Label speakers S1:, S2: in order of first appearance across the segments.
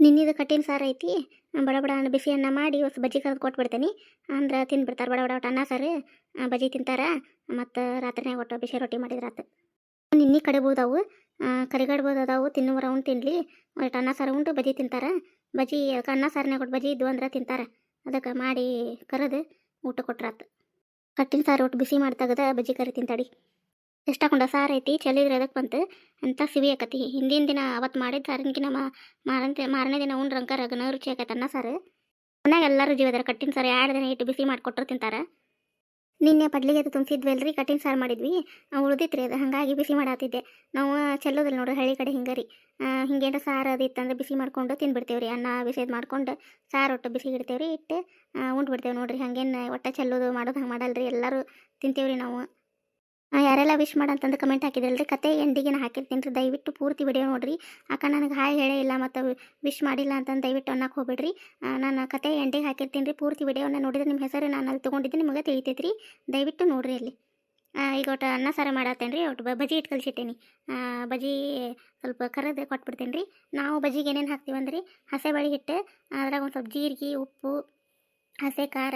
S1: ನಿನ್ನಿದು ಕಟ್ಟಿನ ಸಾರು ಐತಿ. ಬಡ ಬಡ ಅನ್ನ ಬಿಸಿ ಅನ್ನ ಮಾಡಿ ಹೊಸ ಬಜ್ಜಿ ಕರೆದು ಕೊಟ್ಬಿಡ್ತೇನೆ. ಅಂದ್ರೆ ತಿಂದ್ಬಿಡ್ತಾರೆ ಬಡ ಬಡ ಒಟ್ಟು ಅನ್ನ ಸಾರು ಬಜ್ಜಿ ತಿಂತಾರ. ಮತ್ತು ರಾತ್ರಿನಾಗ ಒಟ್ಟು ಬಿಸಿ ರೊಟ್ಟಿ ಮಾಡಿದ್ರಾತು ನಿನ್ನೆ ಕಡಿಬೋದವು ಕರಿಗಡ್ಬೋದು ಅದಾವು ತಿನ್ನುವರ ಉಂಡು ತಿನ್ಲಿ. ಒಟ್ಟು ಅನ್ನ ಸಾರು ಉಂಡು, ಬಜ್ಜಿ ತಿಂತಾರೆ. ಬಜ್ಜಿ ಅದಕ್ಕೆ ಅನ್ನ ಸಾರನ್ಯಾಗ ಕೊಟ್ಟು ಬಜ್ಜಿ ಇದ್ದು ಅಂದ್ರೆ ತಿಂತಾರ. ಅದಕ್ಕೆ ಮಾಡಿ ಕರೆದು ಊಟ ಕೊಟ್ರಾತು. ಕಟ್ಟಿನ ಸಾರು ಒಟ್ಟು ಬಿಸಿ ಮಾಡಿ ತೆಗೆದ ಬಜ್ಜಿ ಕರಿ ತಿಂತಾಡಿ. ಎಷ್ಟು ಹಾಕೊಂಡ? ಸಾರು ಐತಿ ಚಲಿದ್ರೆ ಅದಕ್ಕೆ ಬಂತು? ಅಂತ ಸಿವಿ ಆಕತಿ. ಹಿಂದಿನ ದಿನ ಅವತ್ತು ಮಾಡಿದ ಸಾರಿನಕಿನ ಮಾರನೇ ಮಾರನೇ ದಿನ ಉಂಡ್ರ ರಂಗ ಗನ ರುಚಿ ಆಕೈತೆ ಅನ್ನ ಸಾರು. ಮನ್ಯಾಗ ಎಲ್ಲರೂ ಜೀವದಾರ ಕಟ್ಟಿನ ಸಾರು ಎರಡು ದಿನ ಇಟ್ಟು ಬಿಸಿ ಮಾಡಿಕೊಟ್ರು ತಿಂತಾರೆ. ನಿನ್ನೆ ಪಡ್ಲಿಗೆ ಅದು ತುಂಬಿಸಿದ್ವಲ್ರಿ, ಕಟ್ಟಿನ ಸಾರು ಮಾಡಿದ್ವಿ. ಉಳ್ದಿತ್ರಿ ಅದು, ಹಾಗಾಗಿ ಬಿಸಿ ಮಾಡಾತಿದ್ದೆ. ನಾವು ಚೆಲ್ಲೋದಿಲ್ಲ ನೋಡ್ರಿ ಹಳ್ಳಿ ಕಡೆ ಹಿಂಗರಿ ಹಿಂಗೇನು ಸಾರು ಅದು ಇತ್ತಂದ್ರೆ ಬಿಸಿ ಮಾಡ್ಕೊಂಡು ತಿಂದ್ಬಿಡ್ತೇವ್ರಿ ಅನ್ನ, ಬಿಸಿದು ಮಾಡ್ಕೊಂಡು ಸಾರು ಒಟ್ಟು ಬಿಸಿ ಇಡ್ತೇವೆ ರೀ ಇಟ್ಟು ಉಂಡ್ಬಿಡ್ತೇವೆ ನೋಡ್ರಿ. ಹಂಗೇನು ಒಟ್ಟು ಚೆಲ್ಲೋದು ಮಾಡೋದು ಹಂಗೆ ಮಾಡಲ್ರಿ. ಎಲ್ಲರೂ ತಿಂತೇವೆ ರೀ ನಾವು. ಯಾರೆಲ್ಲ ವಿಶ್ ಮಾಡಂತಂದು ಕಮೆಂಟ್ ಹಾಕಿದ್ರಲ್ರಿ? ಕತೆ ಎಂಡಿಗೆ ಹಾಕಿರ್ತೀನಿ ರೀ? ದಯವಿಟ್ಟು ಪೂರ್ತಿ ವಿಡಿಯೋ ನೋಡಿರಿ. ಅಕ್ಕ ನನಗೆ ಹಾಯ್ ಹೇಳೇ ಇಲ್ಲ ಮತ್ತು ವಿಶ್ ಮಾಡಿಲ್ಲ ಅಂತಂದು ದಯವಿಟ್ಟು ಅನ್ನಕ್ಕೆ ಹೋಗ್ಬೇಡ್ರಿ. ನಾನು ಕತೆ ಎಂಡಿಗೆ ಹಾಕಿರ್ತೀನಿ ರೀ. ಪೂರ್ತಿ ವಿಡಿಯೋನ ನೋಡಿದ್ರೆ ನಿಮ್ಮ ಹೆಸರು ನಾನು ಅಲ್ಲಿ ತೊಗೊಂಡಿದ್ದೆ ನಿಮಗೆ ತಿಳಿತೈತ್ರಿ. ದಯವಿಟ್ಟು ನೋಡ್ರಿ ಅಲ್ಲಿ. ಈಗ ಒಟ್ಟು ಅನ್ನ ಸಾರು ಮಾಡತ್ತೇನೆ ರೀ ಒಟ್ಟು ಬ- ಬಜ್ಜಿ ಇಟ್ಟು ಕಲಿಸಿಟ್ಟೇನಿ. ಬಜಿ ಸ್ವಲ್ಪ ಕರೆದು ಕೊಟ್ಬಿಡ್ತೇನೆ ರೀ ನಾವು ಬಜ್ಜಿಗೆ ಏನೇನು ಹಾಕ್ತೀವಿ ಅಂದ್ರೆ ಹಸೆ ಬಳಿ ಹಿಟ್ಟು ಅದ್ರಾಗ ಒಂದು ಸ್ವಲ್ಪ ಜೀರಿಗೆ, ಉಪ್ಪು, ಹಸೆ, ಖಾರ,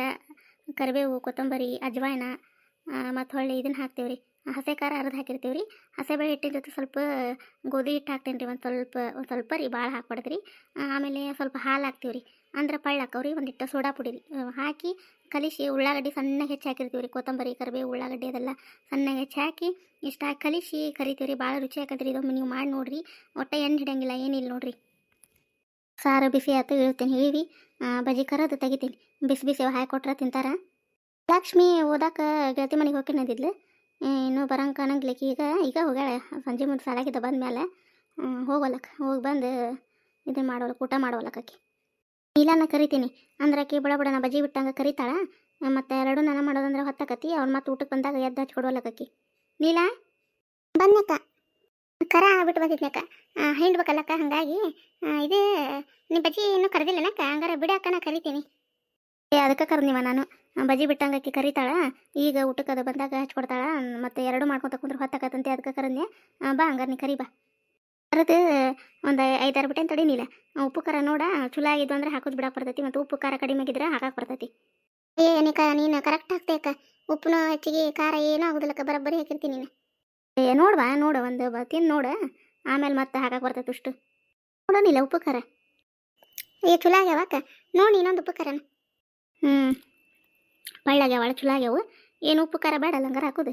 S1: ಕರಿಬೇವು, ಕೊತ್ತಂಬರಿ, ಅಜ್ವಾಯ್ನ ಮತ್ತು ಹೊಳ್ಳಿ ಇದನ್ನು ಹಾಕ್ತೀವಿ ರೀ ಹಸೆ ಖಾರ ಅರ್ಧ ಹಾಕಿರ್ತೀವಿ ರೀ. ಹಸೆಬೇಳೆ ಹಿಟ್ಟಿನ ಜೊತೆ ಸ್ವಲ್ಪ ಗೋಧಿ ಹಿಟ್ಟು ಹಾಕ್ತೇನೆ ರೀ ಒಂದು ಸ್ವಲ್ಪ ಒಂದು ಸ್ವಲ್ಪ ರೀ ಭಾಳ ಹಾಕ್ಬಾರ್ದು ರೀ ಆಮೇಲೆ ಸ್ವಲ್ಪ ಹಾಲು ಹಾಕ್ತೀವಿ ರೀ. ಅಂದ್ರೆ ಪಳ್ಳ ಹಾಕವ್ರಿ ಒಂದಿಟ್ಟು ಸೋಡಾ ಪುಡಿ ರೀ. ಹಾಕಿ ಕಲಿಸಿ ಉಳ್ಳಾಗಡ್ಡಿ ಸಣ್ಣಗೆ ಹೆಚ್ಚು ಹಾಕಿರ್ತೀವಿ ರೀ, ಕೊತ್ತಂಬರಿ, ಕರಿಬೇವು, ಉಳ್ಳಾಗಡ್ಡಿ ಅದೆಲ್ಲ ಸಣ್ಣಗೆ ಹೆಚ್ಚು ಹಾಕಿ ಇಷ್ಟ ಹಾಕಿ ಕಲಿಸಿ ಕರಿತೀವಿ ರೀ. ಭಾಳ ರುಚಿ ಆಕತ್ರಿ ಇದೊಮ್ಮೆ ನೀವು ಮಾಡಿ ನೋಡಿರಿ. ಒಟ್ಟು ಎಣ್ಣೆ ಹಿಡಿಯಂಗಿಲ್ಲ ಏನಿಲ್ಲ ನೋಡಿರಿ. ಸಾರು ಬಿಸಿ ಆಯ್ತು ಹೇಳ್ತೀನಿ ಇಳಿವಿ ಬಜಿ ಕರದು ತೆಗಿತೀನಿ. ಬಿಸಿ ಬಿಸಿ ಹಾಕಿ ಕೊಟ್ರೆ ತಿಂತಾರ. ಲಕ್ಷ್ಮಿ ಓದಾಕ ಗೆಳತಿ ಮನೆಗೆ ಹೋಗಿ ನಂದಿದ್ಲು. ಇನ್ನೂ ಬರಂಗೆ ಕಾಣಂಗ್ಲಿಕ್ಕೆ ಈಗ ಈಗ ಹೋಗ್ಯಾಳೆ. ಸಂಜೆ ಮುಂದೆ ಸಾಲಾಗಿದ್ದ ಬಂದ್ಮೇಲೆ ಹೋಗೋಲಕ್ಕ ಹೋಗಿ ಬಂದು ಇದು ಮಾಡೋಲಕ್ಕೆ ಊಟ ಮಾಡೋಲಕ್ಕೆ ಆಕಿ. ನೀಲನ್ನ ಕರಿತೀನಿ. ಅಂದ್ರೆ ಆಕೆ ಬಡ ಬಡ ನಾ ಬಜ್ಜಿ ಬಿಟ್ಟಂಗೆ ಕರಿತಾಳ. ಮತ್ತು ಎರಡು ನಾನ ಮಾಡೋದಂದ್ರೆ ಹೊತ್ತಕತಿ. ಅವ್ರು ಮತ್ತೆ ಊಟಕ್ಕೆ ಬಂದಾಗ ಎದ್ದು ಹಚ್ಚಿ ಕೊಡೋಲಕ್ಕಿ ನೀಲ? ಬಂದಕ್ಕ ಕರ ಬಿಟ್ಟು ಬಂದಿದ್ನಕ್ಕ ಹಿಂಡ್ಬೇಕಲ್ಲಕ್ಕ ಹಾಗಾಗಿ ಇದು ನಿಮ್ಮ ಬಜ್ಜಿ ಇನ್ನೂ ಕರೆದಿಲ್ಲನಕ್ಕ. ಹಂಗಾರೆ ಬಿಡಕ್ಕ ನಾ ಕರಿತೀನಿ. ಏ, ಅದಕ್ಕೆ ಕರ್ದಿವ ನಾನು. ಆ, ಬಜ್ಜಿ ಬಿಟ್ಟಂಗೆ ಆಕಿ ಕರಿತಾಳ. ಈಗ ಊಟಕ್ಕೆ ಅದು ಬಂದಾಗ ಹಚ್ಕೊಡ್ತಾಳೆ ಮತ್ತೆ ಎರಡು ಮಾಡ್ಕೊತ ಕುಂದ್ರೆ ಹೊತ್ತಾಕತ್ತಂತೆ ಅದಕ್ಕೆ ಕರಂದೆ ಬಾ ಹಂಗಾರೆ ನೀ ಕರಿ ಬಾ. ಕರೆದು ಒಂದು ಐದಾರು ಬಿಟ್ಟೇನು ತಡೀನಿಲ್ಲ ಉಪ್ಪು ಖಾರ ನೋಡ ಚಲೋ ಆಗಿದ್ದು ಅಂದ್ರೆ ಹಾಕೋದು ಬಿಡಕ್ಕೆ ಬರ್ತೈತಿ ಮತ್ತು ಉಪ್ಪು ಖಾರ ಕಡಿಮೆ ಆಗಿದ್ರೆ ಹಾಕಕ್ಕೆ ಬರ್ತೈತಿ. ಏ ನೀನು ಕರೆಕ್ಟ್ ಹಾಕ್ತೇಕ ಉಪ್ಪುನ ಹೆಚ್ಚಿಗೆ ಖಾರ ಏನೂ ಆಗೋದಿಲ್ಲಕ್ಕ ಬರೋಬ್ಬರಿ ಹಾಕಿರ್ತೀನಿ ನೀನು. ಏ ನೋಡ್ವಾ ನೋಡು ಒಂದು ತಿಂದು ನೋಡು. ಆಮೇಲೆ ಮತ್ತೆ ಹಾಕಕ್ಕೆ ಬರ್ತೈತಿ ಅಷ್ಟು. ನೋಡೋನಿಲ್ಲ ಉಪ್ಪು ಖಾರ. ಏ ಚಲೋ ಆಗ್ಯಾವಕ್ಕ ನೋಡಿ ಇನ್ನೊಂದು ಉಪ್ಪು ಖಾರನ. ಹ್ಞೂ ಪಳ್ಳಾಗ್ಯಾವ ಒಳ ಚಲೋ ಆಗ್ಯಾವು. ಏನು ಉಪ್ಪು, ಖಾರ ಬೇಡ, ಲಂಗಾರ ಹಾಕೋದು.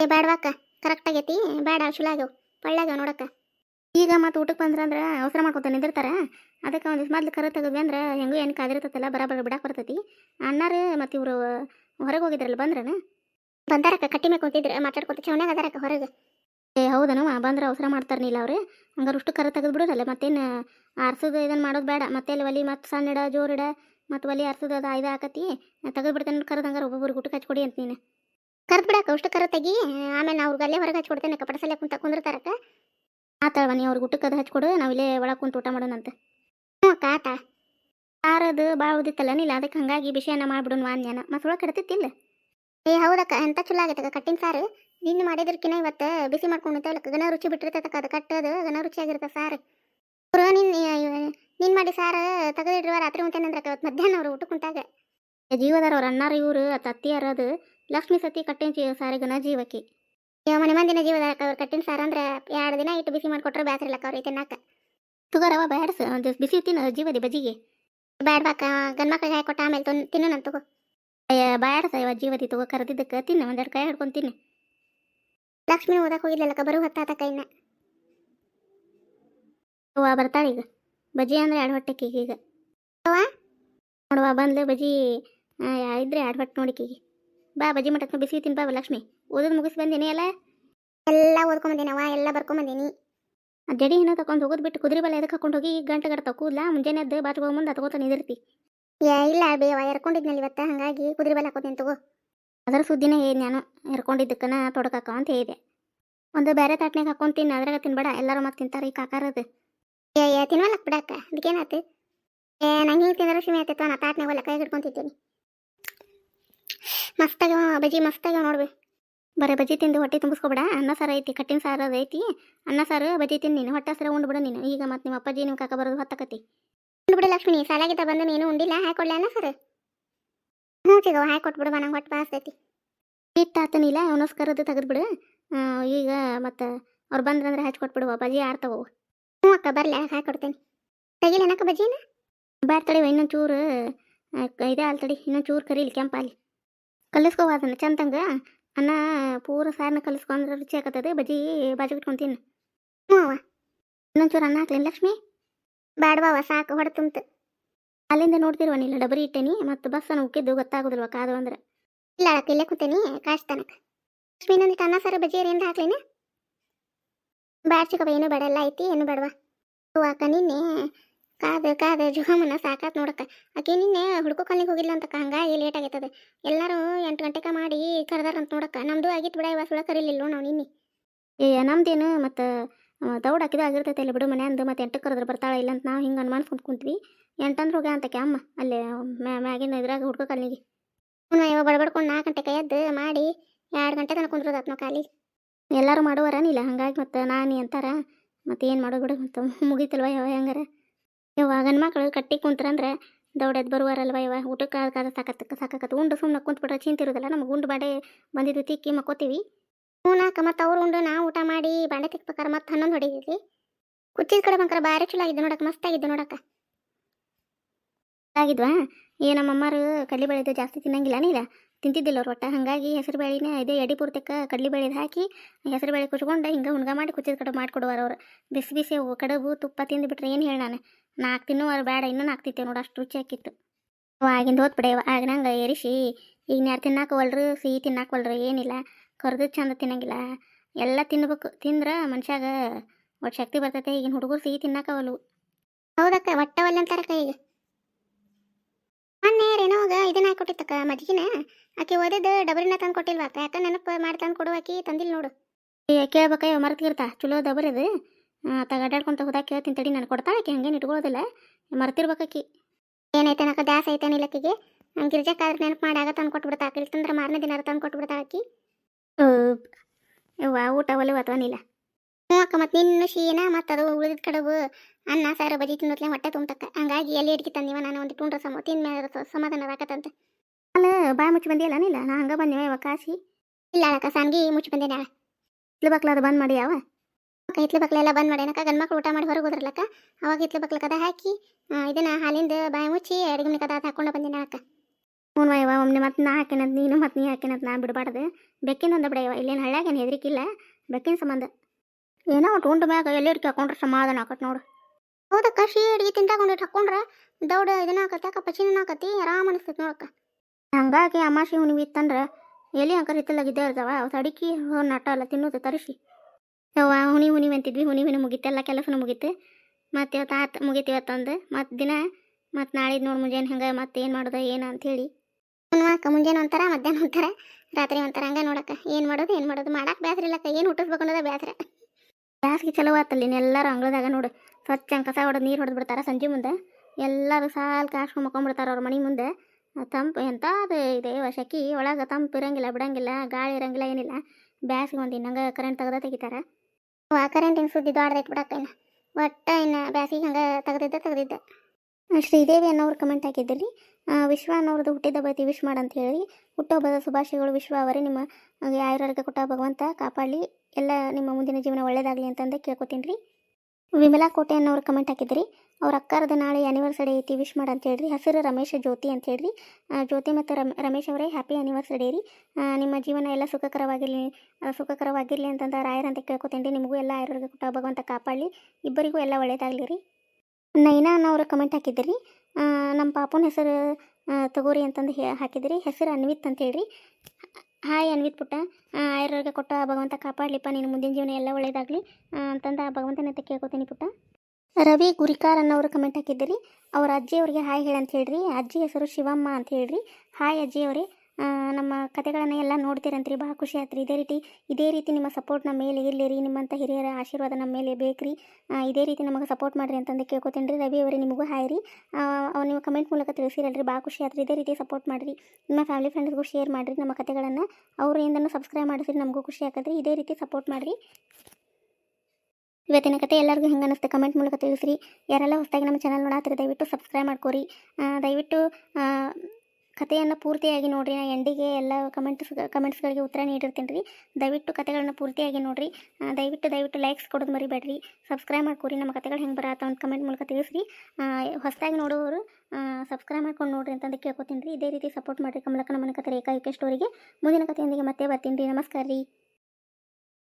S1: ಏ ಬೇಡವಾಕ ಕರೆಕ್ಟ್ ಆಗೈತಿ. ಬೇಡ, ಚುಲೋ ಆಗ್ಯಾವ. ಪಳ್ಳಾಗ್ಯಾವ ನೋಡಕ್ಕ. ಈಗ ಮತ್ತೆ ಊಟಕ್ಕೆ ಬಂದ್ರಂದ್ರೆ ಅವಸರ ಮಾಡ್ಕೊತ ನಿಂದಿರ್ತಾರ. ಅದಕ್ಕೆ ಒಂದು ಮೊದ್ಲು ಕರೆ ತೆಗೆದ್ವಿ ಅಂದ್ರೆ ಹೆಂಗೂ ಏನು ಕಾದಿರ್ತೈತಲ್ಲ ಬರ ಬಿಡಕ್ಕೆ ಬರ್ತೈತಿ. ಅಣ್ಣಾರು ಮತ್ತು ಇವರು ಹೊರಗೆ ಹೋಗಿದ್ರಲ್ಲ ಬಂದ್ರನ? ಬಂದಾರಕ್ಕ, ಕಟ್ಟಿ ಮೇಲೆ ಕುಂತಿದ್ರೆ, ಮಾತಾಡ್ಕೊತ ಚವನ್ಯಾಗ ಅದಾರಕ್ಕ ಹೊರಗೆ. ಏ, ಹೌದನು ಬಂದ್ರೆ ಅವಸರ ಮಾಡ್ತಾರೆ ನೀಲ್ಲ ಅವ್ರು. ಹಂಗಾರೆ ಅಷ್ಟು ಕರೆ ತೆಗೆದು ಬಿಡೋರಲ್ಲ ಮತ್ತೇನು ಆರ್ಸೋದು ಇದನ್ನು ಮಾಡೋದು ಬೇಡ. ಮತ್ತೆ ಅಲ್ಲಿ ಒಲಿ, ಮತ್ತು ಸಣ್ಣ ಇಡ, ಜೋರ್ ಇಡ. ಮತ್ತು ಒಲೆ ಅರ್ಸದ ಅದು ಆಯ್ದ ಆಕತಿ. ತೆಗೆದು ಬಿಡ್ತೇನೆ ಕರೆದು ಹಂಗಾರೆ ಒಬ್ಬೊಬ್ರಿಗೆ ಊಟಕ್ಕೆ ಹಚ್ಕೊಡಿ ಅಂತ ನೀನು. ಕರೆದು ಬಿಡಕ್ಕೆ ಅಷ್ಟು ಕರೆ ತೆಗಿ, ಆಮೇಲೆ ನಾವು ಅವ್ರಿಗೆ ಅಲ್ಲೇ ಹೊರಗೆ ಹಚ್ಕೊಡ್ತೇನೆ ಕಪಡಸಲ್ಲೇ ಕುಂತ ಕುಂದಿರ್ತಾರಕ್ಕ ಆತಾಳವ ನೀವು ಅವ್ರಿಗೆ ಊಟಕ್ಕೆ ಅದು ಹಚ್ಕೊಡು ನಾವು ಇಲ್ಲೇ ಒಳಗೆ ಕುಂತು ಊಟ ಮಾಡೋಣಂತ ಹ್ಞೂ ಕಾತ. ಆರದು ಭಾಳ ಉದಿತ್ತಲ್ಲ ನೀಲ್ಲ ಅದಕ್ಕೆ ಹಂಗಾಗಿ ಬಿಸಿಯನ್ನ ಮಾಡ್ಬಿಡೋಣ ವಾನ್ಯಾನ ಮತ್ತು ಒಳಗೆ ಕೆಡ್ತಿತ್ತಿಲ್ಲ. ಏ, ಹೌದಕ್ಕ, ಎಂತ ಚಲೋ ಆಗೈತಕ್ಕ ಕಟ್ಟಿನ ಸಾರು. ನಿನ್ನೆ ಮಾಡಿದ್ರಕಿನ ಇವತ್ತು ಬಿಸಿ ಮಾಡ್ಕೊಂಡು ತೇಲಕ್ಕ ಗನ ರುಚಿ ಬಿಟ್ಟಿರ್ತೈತಕ್ಕ ಅದು, ಕಟ್ಟೋದು ಗನ ರುಚಿಯಾಗಿರ್ತದೆ ಸಾರು. ಅವ್ರು ನಿನ್ನ ನಿನ್ ಮಾಡಿ ಸಾರ ತೆಗೆದಿಡ್ರುವ ರಾತ್ರಿ ಉಂಟೇನೆ ಅಂದ್ರೆ ಇವತ್ತು ಮಧ್ಯಾಹ್ನ ಅವ್ರು ಊಟ ಕುಂತಾಗ. ಜೀವದಾರ ಅವ್ರ ಅಣ್ಣಾರು ಇವರು ತತ್ತಿ ಅದು? ಲಕ್ಷ್ಮಿ ಸತಿ ಕಟ್ಟಿನ ಜೀವ ಸಾರಿಗನ ಜೀವಕ್ಕೆ. ಯಾವ ಮನೆ ಮಂದಿನ ಜೀವದಾರ ಅವ್ರು ಕಟ್ಟಿನ ಸಾರ ಅಂದ್ರೆ ಎರಡು ದಿನ ಇಟ್ಟು ಬಿಸಿ ಮಾಡಿಕೊಟ್ರೆ ಬೇಸರಿಲ್ಲಕ್ಕ ಅವ್ರಿಗೆ ತಿನ್ನಾಕ. ತುಗಾರವ ಬ್ಯಾಡ್ಸ, ಒಂದು ಬಿಸಿ ತಿನ್ನ ಜೀವದಿ ಬಜಿಗೆ ಬ್ಯಾಡ್ಬಾಕ ಗಂಡ್ಮಕ್ಳಿಗೆ ಹಾಕಿ ಕೊಟ್ಟ ಆಮೇಲೆ ತೊನ್ ನಾನು ತಗೋ. ಅಯ್ಯ ಬ್ಯಾಡ್ಸ ಇವ ಜೀವದಿ ತಗೋ ಕರೆದಿದ್ದಕ್ಕೆ ತಿನ್ನು ಒಂದೆರಡು ಕೈ ಹಿಡ್ಕೊಂಡು ತಿನ್ನು. ಲಕ್ಷ್ಮಿ ಓದಕ್ಕೆ ಹೋಗಿದ್ಲಕ್ಕ ಬರು ಹೊತ್ತಾತ ಕೈನ ಅವ್ವ ಬರ್ತಾಳೆ ಈಗ. ಬಜ್ಜಿ ಅಂದ್ರೆ ಎರಡು ಹೊಟ್ಟೆಕ್ಕೆ ಈಗ. ಅವ್ವ ನೋಡುವ ಬಂದ್ಲು ಬಜ್ಜಿ ಇದ್ರೆ ಎರಡು ಹೊಟ್ಟೆ ನೋಡಿಕೆಗೆ ಬಾ ಬಜ್ಜಿ ಮಟಕ್ಕೆ ಬಿಸಿ ತಿನ್ ಬಾ ಲಕ್ಷ್ಮಿ. ಓದೋದು ಮುಗಿಸಿ ಬಂದೇನಿ ಅಲ್ಲ ಎಲ್ಲ ಓದ್ಕೊಂಬಂದೇನವ ಎಲ್ಲ ಬರ್ಕೊಂಬಂದೇನಿ ಜಡಿ ಏನೋ ತಗೊಂಡು ಹೋಗೋದು ಬಿಟ್ಟು ಕುದುರೆ ಬಲ ಎದಕ್ಕೆ ಹಾಕೊಂಡು ಹೋಗಿ ಈಗ ಗಂಟೆ ಗಡ ತಕ್ಕೂಲ್ಲ ಮುಂಜಾನೆ ಎದ್ದು ಬಾಚ್ಕೊ ಮುಂದೆ ಹತ್ಕೋತ ನಿಂದಿರ್ತಿ. ಯಾ ಇಲ್ಲ ಬೇವ ಎರ್ಕೊಂಡಿದ್ನಲ್ಲ ಇವತ್ತ ಹಾಗಾಗಿ ಕುದುರೆ ಬಲ ಹಾಕೋತೀನಿ ತಗೋ ಅದರ ಸುದ್ದಿನೇ ಹೇಳಿ ನಾನು ಎರ್ಕೊಂಡಿದ್ದಕ್ಕನ ತೊಡಕಾಕ ಅಂತ ಹೇಳಿದೆ. ಒಂದು ಬೇರೆ ತಾಟ್ನಾಗ ಹಾಕೊಂತೀನಿ ಅದ್ರಾಗ ತಿನ್ಬೇಡ ಎಲ್ಲರೂ ಮತ್ತೆ ತಿಂತಾರೆ ಈ ಕಾಕಾರದು. ಏ ಏ, ತಿನ್ವಲ್ಲಕ್ ಅದಕ್ಕೇನಾಯ್ತು ಏ, ನಂಗೆ ಹಿಂಗೆ ತಿಂದ್ರೆ ಸಿಮೆ ಆಯ್ತು ನಾ ತಾಟ್ನಾಗ ಒಲ್ಲ ಕೈ ಹಿಡ್ಕೊಂತಿದ್ದೀನಿ. ಮಸ್ತಾಗ ಬಜ್ಜಿ ಮಸ್ತಾಗ ನೋಡ್ಬೇ. ಬರೀ ಬಜ್ಜಿ ತಿಂದು ಹೊಟ್ಟೆ ತುಂಬಿಸ್ಕೊಬಿಡ. ಅನ್ನ ಸಾರು ಐತಿ, ಕಟ್ಟಿನ ಸಾರು ಐತಿ. ಅನ್ನ ಸಾರು, ಬಜ್ಜಿ ತಿಂದು ನೀನು. ಹೊಟ್ಟೆ ಸರ ಉಂಡು ನೀನು. ಈಗ ಮತ್ತೆ ನಿಮ್ಮ ಅಪ್ಪಾಜಿ ನಿಮ್ಮ ಕಾಕ ಬರೋದು ಹೊತ್ತಕತಿ. ಉಂಡು ಬಿಡು ಲಕ್ಷ್ಮಿ, ಸಾಲಾಗಿದ್ದ ಬಂದು ನೀನು ಉಂಡಿಲ್ಲ? ಹಾಕೊಡ್ಲ ಅನ್ನ ಸರ್? ಹ್ಞೂ ಚಿಗವ ಹಾಕಿ ಕೊಟ್ಬಿಡು ನಂಗೆ ಹೊಟ್ಟೆ ಬಾಸ್ತೈತಿ ಹಿಟ್ಟು ಆತನಿಲ್ಲ ಅವನಸ್ಕರದ್ದು ತೆಗೆದ್ಬಿಡು. ಈಗ ಮತ್ತೆ ಅವ್ರು ಬಂದ್ರಂದ್ರೆ ಹಚ್ಚಿ ಕೊಟ್ಬಿಡುವ ಬಜ್ಜಿ ಆಡ್ತಾವು ಹ್ಞೂ ಅಕ್ಕ, ಬರ್ಲಿ ಹಾಕಿ ಕೊಡ್ತೇನೆ ತೆಗಿಲೇನಕ್ಕ ಬಜ್ಜಿನ ಬರ್ತಡಿ ಇನ್ನೊಂದು ಚೂರು ಇದೇ ಆಲ್ತಡಿ ಇನ್ನೊಂದು ಚೂರು ಕರೀಲಿ ಕೆಂಪಾಲಿ ಕಲಿಸ್ಕೋ ಅದನ್ನು ಚಂದಂಗ ಅನ್ನ ಪೂರ ಸಾರನ್ನ ಕಲಿಸ್ಕೊಂಡ್ರೆ ರುಚಿ ಆಗತ್ತದೆ ಬಜ್ಜಿ ಬಾಜು ಇಟ್ಕೊಂತೀನಿ ಹ್ಞೂ ಅವ್ವ. ಇನ್ನೊಂದು ಚೂರು ಅನ್ನ ಹಾಕ್ಲೇನು ಲಕ್ಷ್ಮಿ? ಬ್ಯಾಡವ ಸಾಕು, ಹೊಡೆ ತುಂಬ್ತು. ಅಲ್ಲಿಂದ ನೋಡ್ತಿರುವ ನೀನು, ಡಬರಿ ಇಟ್ಟೇನಿ ಮತ್ತು ಬಸ್ಸನ್ನು ಉಕ್ಕಿದ್ದು ಗೊತ್ತಾಗೋದಿಲ್ವ ಕಾದು ಅಂದ್ರೆ. ಇಲ್ಲ ಅಕ್ಕ ಇಲ್ಲೇ ಕೂತೇನಿ ಕಾಸ್ತನಕ ಲಕ್ಷ್ಮಿ ಇನ್ನೊಂದಿಟ್ಟು ಅನ್ನ ಸಾರು, ಬಜ್ಜಿ ಏನು ಹಾಕ್ಲೇನೆ? ಬ್ಯಾಡ ಏನು ಬೇಡಲ್ಲ, ಐತಿ, ಏನು ಬೇಡವಾ. ಅಕ್ಕ, ನಿನ್ನೆ ಕಾದ ಕಾದ ಜುಹಮ್ಮನ ಸಾಕಾತ್ ನೋಡಕ್ಕ. ಆಕೆ ನಿನ್ನೆ ಹುಡ್ಕೋ ಕಾಲಿಗೆ ಹೋಗಿಲ್ಲ ಅಂತಕ್ಕ, ಹಂಗಾಗಿ ಲೇಟ್ ಆಗೈತದ. ಎಲ್ಲರೂ ಎಂಟು ಗಂಟೆಕ ಮಾಡಿ ಕರೆದಾರಂತ ನೋಡಕ್ಕ. ನಮ್ದು ಆಗಿತ್ತು ಬಿಡ ಇವಾಗ ಸುಳ ಕರೀಲಿಲ್ಲ ನಾವು ನಿನ್ನೆ. ಏ, ನಮ್ದೇನು, ಮತ್ತು ದೌಡ್ ಹಾಕಿದ ಆಗಿರ್ತೈತೆ ಇಲ್ಲಿ ಬಿಡು ಮನೆ ಅಂದು, ಮತ್ತೆ ಎಂಟಕ್ಕೆ ಕರೆದ್ರೆ ಬರ್ತಾಳೆ ಇಲ್ಲ ಅಂತ ನಾವು ಹಿಂಗೆ ಅನ್ಮಾನ್ಸ್ಕೊಂಡು ಕುಂತ್ವಿ. ಎಂಟಂದ್ರೆ ಹೋಗ್ಯ ಅಂತಕ್ಕೆ ಅಮ್ಮ, ಅಲ್ಲಿ ಮ್ಯಾ ಮ್ಯಾಗಿನ ಇದ್ರಾಗ ಹುಡ್ಕೋ ಕಾಲಿಗೆ ಹ್ಞೂ ಇವಾಗ ಬಡಬಡ್ಕೊಂಡು ನಾಲ್ಕು ಗಂಟೆಗೆ ಎದ್ದು ಮಾಡಿ, ಎರಡು ಗಂಟೆ ತನಕ ಕುಂದ್ರದಾತ್ ನಾವು ಖಾಲಿ ಎಲ್ಲರೂ ಮಾಡುವರನಿಲ್ಲ ಹಂಗಾಗಿ ಮತ್ತು ನಾನು ಅಂತಾರ? ಮತ್ತೆ ಏನು ಮಾಡೋ ಬಿಡು? ಮತ್ತು ಮುಗಿತಲ್ವ ಯಾವ ಹೆಂಗಾರ? ಯವ್ವ ಗಂಡು ಮಕ್ಕಳು ಕಟ್ಟಿ ಕುಂತ್ರಂದ್ರೆ ದೌಡದ್ ಬರುವಾರಲ್ವ ಇವ ಊಟಕ್ಕೆ ಕಾದ ಸಾಕತ್ತಕ್ಕೆ ಸಾಕತ್ತು ಉಂಡು ಸುಮ್ಮನೆ ಕುಂತ್ಬಿಟ್ರೆ ಚಿಂತಿರೋದಲ್ಲ ನಮ್ಗೆ ಉಂಡು ಬಾಡೆ ಬಂದಿದ್ದು ತಿಕ್ಕಿ ಮಕ್ಕೋತೀವಿ. ಹೂನಾಕ ಮತ್ತು ಅವ್ರು ಉಂಡು ನಾವು ಊಟ ಮಾಡಿ ಬಾಂಡೆ ತಿಕ್ಬೇಕಾರೆ ಮತ್ತೆ ಹನ್ನೊಂದು ಹೊಡಿದೈತಿ ಕುಚ್ಚಿದ ಕಡೆ ಬಂಕರ ಭಾರಿ ಚಲೋ ಆಗಿದ್ದು ನೋಡಕ್ಕೆ, ಮಸ್ತ್ ಆಗಿದ್ದು ನೋಡಕ್ಕೆ. ಆಗಿದ್ವಾ? ಏ ನಮ್ಮ ಅಮ್ಮಾರು ಕಡ್ಲಿ ಬೇಳೆದು ಜಾಸ್ತಿ ತಿನ್ನಂಗಿಲ್ಲ ನೀಲ ತಿಂತಿದ್ದಿಲ್ಲ ಅವ್ರು ಒಟ್ಟ. ಹಾಗಾಗಿ ಹೆಸರು ಬೇಳೆನೇ ಇದೇ, ಎಡಿ ಪೂರ್ತಕ್ಕೆ ಕಡ್ಲಿ ಬೇಳೆದು ಹಾಕಿ ಹೆಸರು ಬೇಳೆ ಕುಚ್ಕೊಂಡು ಹಿಂಗೆ ಹುಣ್ಗ ಮಾಡಿ ಕುಚ್ಚಿದ ಕಡೆ ಮಾಡಿಕೊಡುವಾರ ಅವ್ರು. ಬಿಸಿ ಬಿಸಿ ಕಡಬು, ತುಪ್ಪ ತಿಂದುಬಿಟ್ರೆ ಏನು ಹೇಳಿ ನಾನು? ನಾಲ್ಕು ತಿನ್ನುವಾರ ಬೇಡ ಇನ್ನೂ ನಾಲ್ಕು ತಿಂತೇವೆ ನೋಡು, ಅಷ್ಟು ರುಚಿ ಹಾಕಿತ್ತು. ಆಗಿಂದ ಹೋದ್ ಬಿಡೆ ಆಗ ನಂಗೆ ಏರಿಸಿ ಈಗ ಯಾರು ತಿನ್ನಾಕವಲ್ರು ಸಿಹಿ ತಿನ್ನಾಕವಲ್ರು ಏನಿಲ್ಲ, ಕರೆದು ಚಂದ ತಿನ್ನಂಗಿಲ್ಲ. ಎಲ್ಲ ತಿನ್ಬೇಕು, ತಿಂದ್ರೆ ಮನುಷ್ಯಾಗ ಒಟ್ಟು ಶಕ್ತಿ ಬರ್ತೈತೆ, ಈಗಿನ ಹುಡುಗರು ಸಿಹಿ ತಿನ್ನಾಕವಲ್ವು ಹೌದಕ್ಕ ಒಟ್ಟವಲ್ಲ ಅಂತಾರಕ್ಕ ಕೈಗೆ ಮೊನ್ನೆ ರೇಣೋಗ ಇದನ್ನ ಹಾಕೊಟ್ಟಿತ್ತಕ್ಕ ಮಜ್ಜಿಗಿನ? ಆಕೆ ಓದಿದ್ದು ಡಬರಿನ ತಂದು ಕೊಟ್ಟಿಲ್ವಾ ಅಕ್ಕ? ಯಾಕ ನೆನಪು ಮಾಡಿ ತಂದು ಕೊಡು ಆಕಿ ತಂದಿಲ್ಲ ನೋಡು. ಕೇಳ್ಬೇಕ ಮರ್ತಿರ್ತಾ ಚಲೋ ದಬರಿದು ತಗ ಅಡ್ಡಾಡ್ಕೊಂತ ಹೋದಾಗ ಕೇಳ್ತೀನಿ ತಡಿ ನಾನು ಕೊಡ್ತಾ ಆಕೆ ಹಂಗೇನು ಇಟ್ಕೊಳ್ಳೋದಿಲ್ಲ ಮರ್ತಿರ್ಬೇಕಾಕಿ ಏನೈತೆ ನಕ್ಕ ದಾಸ ಐತೇನ ಇಲ್ಲಕ್ಕಿಗೆ ಗಿರ್ಜಕ್ಕಾದ್ರೆ ನೆನಪು ಮಾಡಿ ಆಗ ತಂದು ಕೊಟ್ಬಿಡ್ತಾ ಆಕಿಲ್ ತಂದ್ರೆ ಮಾರನೇ ದಿನ ತಂದು ಕೊಟ್ಬಿಡ್ತಾ ಆಕಿ. ಯವ್ವ ಊಟ ಒಲೆ ಅಥವಾ ಹ್ಞೂ ಅಕ್ಕ ಮತ್ತು ನಿನ್ನ ಶೀನ ಮತ್ತು ಅದು ಉಳಿದ ಕಡುಬು. ಅನ್ನ ಸಾರು ಬಜಿ ತಿನ್ನುತ್ತಲೇ ಹೊಟ್ಟೆ ತುಂಬತಕ್ಕ. ಹಂಗಾಗಿ ಎಲ್ಲಿ ಹಿಡ್ಕಿ ತಂದಿವ ನಾನು ಒಂದು ಟುಂಡ್ರ ಸಮ ತಿಂದ ಮೇಲೆ ಸಮಾಧಾನ ಆಕತ್ತಂತ ಅಲ್ಲ ಬಾಯಿ ಮುಚ್ಚಿ ಬಂದಿಯಲ್ಲ ಇಲ್ಲ ನಾ ಹಂಗ ಬಂದಿವ ಕಾಸಿ ಇಲ್ಲ ಅಕ್ಕ ಸಾನ್ಗಿ ಮುಚ್ಚಿ ಬಂದೇನೆ ನಾಳೆ ಹಿತ್ಲು ಬಕ್ಲ ಅದು ಬಂದ್ ಮಾಡಿ ಯಾವ ಅಕ್ಕ ಹಿತ್ಲು ಬಕ್ಲ ಎಲ್ಲ ಬಂದ್ ಮಾಡ್ಯಾನಕ್ಕ ಗಂಡು ಮಕ್ಳು ಊಟ ಮಾಡಿ ಹೊರಗೆ ಹೋದ್ರಲ್ಲಕ್ಕ? ಅವಾಗ ಹಿತ್ಲು ಬಕ್ಲ ಕದ ಹಾಕಿ ಇದನ್ನ ಹಾಲಿಂದ ಬಾಯಿ ಮುಚ್ಚಿ ಅಡುಗೆ ಕದ ಹಾಕೊಂಡು ಬಂದಿನ ಅಕ್ಕ ಹ್ಞೂ ಅಯ್ಯವ ಒಮ್ಮೆ ಮತ್ತೆ ನಾ ಹಾಕಿನಂತ ನೀನು ಮತ್ತೆ ನೀ ಹಾಕಿನಂತ ನಾ ಬಿಡಬಾರ್ದು. ಬೆಕ್ಕಿನ ಅಂದ ಬಿಡ ಇವ ಇಲ್ಲೇನು ಹಳ್ಳ್ಯಾಗೇನು ಹೆದರಿಕಿಲ್ಲ. ಬೆಕ್ಕಿನ ಸಂಬಂಧ. ಏನೋ ಒಟ್ಟು ಉಂಡು ಮ್ಯಾಗ ಎಲ್ಲಿ ಹಾಕೊಂಡ್ರೆ ಸಮಾಧಾನ ಆಕತ್ ನೋಡು. ಹೌದಕ್ಕ? ಶೀ ಅಡಿಗೆ ತಿಂತಾಕೊಂಡಿಟ್ಟು ಹಾಕೊಂಡ್ರೆ ದೌಡ ಇದನ್ನ ಆಕತಿ ಅಕ್ಕ ಪಚಿನ ಆಕತಿ ಆರಾಮ್ ಅನಿಸ್ತೈತಿ ನೋಡಕ್ಕ. ಹಂಗಾಗಿ ಅಮಾಶಿ ಹುಣ್ಣಿಮೆ ಇತ್ತಂದ್ರೆ ಎಲ್ಲಿ ಅಂಕರ್ ಹಿತ್ತಲಾಗಿದ್ದೇ ಇರ್ತಾವ ಅವತ್ತು ಅಡಿಕೆ ನಟ ಅಲ್ಲ ತಿನ್ನೋದು ತರಿಸಿ. ಯವ್ವ ಹುಣಿ ಹುಣಿ ಅಂತಿದ್ವಿ ಹುಣಿ ಮುಗೀತು, ಎಲ್ಲ ಕೆಲಸನೂ ಮುಗೀತು. ಮತ್ತೆ ಇವತ್ತು ಆತು ಮುಗೀತು ಇವತ್ತೊಂದು ಮತ್ತು ದಿನ, ಮತ್ತು ನಾಳಿದ್ದು ನೋಡಿ ಮುಂಜಾನೆ ಹಂಗೆ, ಮತ್ತೆ ಏನು ಮಾಡೋದು, ಏನು ಅಂಥೇಳಿ ಅಕ್ಕ, ಮುಂಜಾನೆ ಒಂಥರ, ಮಧ್ಯಾಹ್ನ ಒಂಥರ, ರಾತ್ರಿ ಒಂಥರ, ಹಂಗೆ ನೋಡಕ್ಕ. ಏನು ಮಾಡೋದು ಏನು ಮಾಡೋದು ಮಾಡಕ್ಕೆ ಬೇಸರ ಇಲ್ಲಕ್ಕ ಏನು ಹುಟ್ಟಿಸ್ಬೇಕು ಅನ್ನೋದೇ ಬೇಸರ ಬ್ಯಾಸ್ಗೆ ಚಲೋ ಆತಲ್ಲಿ ಎಲ್ಲರೂ ಅಂಗಳದಾಗ ನೋಡು. ಸ್ವಚ್ಛ ಕಸ ಹೊಡೆದು ನೀರು ಹೊಡೆದು ಬಿಡ್ತಾರೆ ಸಂಜೆ ಮುಂದೆ. ಎಲ್ಲರೂ ಸಾಲು ಕಾಸ್ಕೊಂಡು ಮಕ್ಕೊಂಡ್ಬಿಡ್ತಾರೆ ಅವ್ರ ಮನೆ ಮುಂದೆ. ತಂಪು ಎಂತ ಅದು ಇದೆ ಶಕಿ. ಒಳಗೆ ತಂಪು ಇರಂಗಿಲ್ಲ, ಬಿಡಂಗಿಲ್ಲ, ಗಾಳಿ ಇರಂಗಿಲ್ಲ, ಏನಿಲ್ಲ. ಬ್ಯಾಸ್ಗೆ ಒಂದು ಇನ್ನಂಗೆ ಕರೆಂಟ್ ತೆಗೆದ ತೆಗಿತಾರೆ. ಆ ಕರೆಂಟಿನ ಸುದ್ದಿ ದೊಡ್ಡದೈತೆ ಬಿಡಕ್ಕ ಇನ್ನು. ಒಟ್ಟ ಇನ್ನು ಬ್ಯಾಸಿಗೆ ಹಂಗೆ ತೆಗ್ದಿದ್ದೆ ತೆಗ್ದಿದ್ದೆ. ಶ್ರೀದೇವಿ ಅನ್ನೋರು ಕಮೆಂಟ್ ಹಾಕಿದ್ದಿರಿ ವಿಶ್ವ ಅನ್ನೋರ್ದು ಹುಟ್ಟಿದ ಬೈತಿ ವಿಶ್ ಮಾಡಂತ ಹೇಳಿ ಹುಟ್ಟುಹಬ್ಬದ ಶುಭಾಶಯಗಳು ವಿಶ್ವ ಅವರೇ ನಿಮ್ಮ ಆಯುರ್ವೇದ ಕೊಟ್ಟ ಭಗವಂತ ಕಾಪಾಡಲಿ, ಎಲ್ಲ ನಿಮ್ಮ ಮುಂದಿನ ಜೀವನ ಒಳ್ಳೆಯದಾಗಲಿ ಅಂತಂದು ಕೇಳ್ಕೊತೀನಿ ರೀ ವಿಮಲಾ ಕೋಟೆ ಅನ್ನೋರು ಕಮೆಂಟ್ ಹಾಕಿದ್ರಿ. ಅವ್ರ ಅಕ್ಕಾರದ ನಾಳೆ ಆ್ಯನಿವರ್ಸರಿ ಐತಿ ವಿಶ್ ಮಾಡಿ ಅಂತ ಹೇಳ್ರಿ. ಹೆಸರು ರಮೇಶ್ ಜ್ಯೋತಿ ಅಂತ ಹೇಳ್ರಿ. ಆ, ಜ್ಯೋತಿ ಮತ್ತು ರಮ್ ರಮೇಶ್ ಅವರೇ ಹ್ಯಾಪಿ ಆ್ಯನಿವರ್ಸರಿ ರೀ. ನಿಮ್ಮ ಜೀವನ ಎಲ್ಲ ಸುಖಕರವಾಗಿರಲಿ ಸುಖಕರವಾಗಿರಲಿ ಅಂತಂದ ರಾಯರ್ ಅಂತ ರೀ ನಿಮಗೂ ಎಲ್ಲ ಆಯುರ್ವೇದ ಕೊಟ್ಟ ಭಗವಂತ ಕಾಪಾಡಲಿ. ಇಬ್ಬರಿಗೂ ಎಲ್ಲ ಒಳ್ಳೆಯದಾಗಲಿ ರೀ. ನೈನಾ ಅನ್ನೋರು ಕಮೆಂಟ್ ಹಾಕಿದ್ರಿ. ನಮ್ಮ ಪಾಪನ ಹೆಸರು ತಗೋರಿ ಅಂತಂದು ಹಾಕಿದ್ರಿ. ಹೆಸರು ಅನ್ವಿತ್ ಅಂತ ಹೇಳ್ರಿ. ಹಾಯ್ ಅನ್ವಿತ್ ಪುಟ್ಟ. ಆ, ಆಯುರ್ವೇದ ಕೊಟ್ಟ ಭಗವಂತ ಕಾಪಾಡಲಿಪ್ಪ ನಿನ್ನ ಮುಂದಿನ ಜೀವನ ಎಲ್ಲ ಒಳ್ಳೇದಾಗಲಿ. ಅಂತಂದು ಆ ಭಗವಂತನ ಹತ್ರ ಕೇಳ್ಕೊತೀನಿ ಪುಟ್ಟ. ರವಿ ಗುರಿಕಾರ್ ಅನ್ನೋರು ಕಮೆಂಟ್ ಹಾಕಿದ್ದೀರಿ ಅವ್ರ ಅಜ್ಜಿಯವರಿಗೆ ಹಾಯ್ ಹೇಳಿ ಅಂತ ಹೇಳ್ರಿ. ಅಜ್ಜಿ ಹೆಸರು ಶಿವಮ್ಮ ಅಂತ ಹೇಳ್ರಿ. ಹಾಯ್ ಅಜ್ಜಿಯವರೇ ನಮ್ಮ ಕತೆಗಳನ್ನು ಎಲ್ಲ ನೋಡ್ತೀರಂತ್ರಿ. ಭಾಳ ಖುಷಿ ಆಯ್ತು ಇದೇ ರೀತಿ ಇದೇ ರೀತಿ ನಿಮ್ಮ ಸಪೋರ್ಟ್ ನಮ್ಮ ಮೇಲೆ ಇರಲಿ ರೀ ನಿಮ್ಮಂಥ ಹಿರಿಯರ ಆಶೀರ್ವಾದ ನಮ್ಮ ಮೇಲೆ ಬೇಕ್ರಿ. ರೀ ಇದೇ ರೀತಿ ನಮಗೆ ಸಪೋರ್ಟ್ ಮಾಡಿರಿ ಅಂತಂದು ಕೇಳ್ಕೊತೀನಿ ರೀ ರವಿ ಅವರೇ ನಿಮಗೂ ಹಾಯ್ ರೀ. ಅವ್ರು ಅವ್ ನೀವು ಕಮೆಂಟ್ ಮೂಲಕ ತಿಳಿಸಿರಲ್ರಿ. ಭಾಳ ಖುಷಿ ಆಯ್ತು ಇದೇ ರೀತಿ ಸಪೋರ್ಟ್ ಮಾಡಿರಿ. ನಿಮ್ಮ ಫ್ಯಾಮಿಲಿ ಫ್ರೆಂಡ್ಸ್ಗೂ ಶೇರ್ ಮಾಡಿರಿ ನಮ್ಮ ಕತೆಗಳನ್ನು. ಅವರಿಂದನೂ ಸಬ್ಸ್ಕ್ರೈಬ್ ಮಾಡಿಸಿರಿ ನಮಗೂ ಖುಷಿ ಆಗತ್ತೆ ಇದೇ ರೀತಿ ಸಪೋರ್ಟ್ ಮಾಡಿರಿ. ಇವತ್ತಿನ ಕತೆ ಎಲ್ಲರಿಗೂ ಹೆಂಗೆ ಅನ್ನಿಸ್ತು ಕಮೆಂಟ್ ಮೂಲಕ ತಿಳಿಸ್ರಿ. ಯಾರೆಲ್ಲ ಹೊಸದಾಗಿ ನಮ್ಮ ಚಾನಲ್ ನೋಡಾತ್ರಿ, ದಯವಿಟ್ಟು ಸಬ್ಸ್ಕ್ರೈಬ್ ಮಾಡ್ಕೋರಿ. ದಯವಿಟ್ಟು ಕಥೆಯನ್ನು ಪೂರ್ತಿಯಾಗಿ ನೋಡಿರಿ. ನಾ ಎಂಡಿಗೆ ಎಲ್ಲ ಕಮೆಂಟ್ಸ್ ಕಮೆಂಟ್ಸ್ಗಳಿಗೆ ಉತ್ತರ ನೀಡಿರ್ತೀನಿ ರೀ. ದಯವಿಟ್ಟು ಕಥೆಗಳನ್ನು ಪೂರ್ತಿಯಾಗಿ ನೋಡಿರಿ. ದಯವಿಟ್ಟು ದಯವಿಟ್ಟು ಲೈಕ್ಸ್ ಕೊಡೋದು ಮರಿಬೇಡ್ರಿ. ಸಬ್ಸ್ಕ್ರೈಬ್ ಮಾಡ್ಕೊರಿ. ನಮ್ಮ ಕಥೆಗಳು ಹೆಂಗೆ ಬರತ್ತ ಅಂತ ಕಮೆಂಟ್ ಮೂಲಕ ತಿಳಿಸ್ರಿ. ಹೊಸದಾಗಿ ನೋಡೋರು ಸಬ್ಸ್ಕ್ರೈಬ್ ಮಾಡ್ಕೊಂಡು ನೋಡ್ರಿ ಅಂತಂದು ಕೇಳ್ಕೊತೀನಿ ರೀ. ಇದೇ ರೀತಿ ಸಪೋರ್ಟ್ ಮಾಡಿರಿ. ಕಮಲಕ್ಕ ನಮ್ಮನ ಕತೆ ರೇಖಾ ಯುಕೆ ಸ್ಟೋರಿಗೆ ಮುಂದಿನ ಕಥೆಯೊಂದಿಗೆ ಮತ್ತೆ ಬರ್ತೀನಿ ರೀ. ನಮಸ್ಕಾರ ರೀ.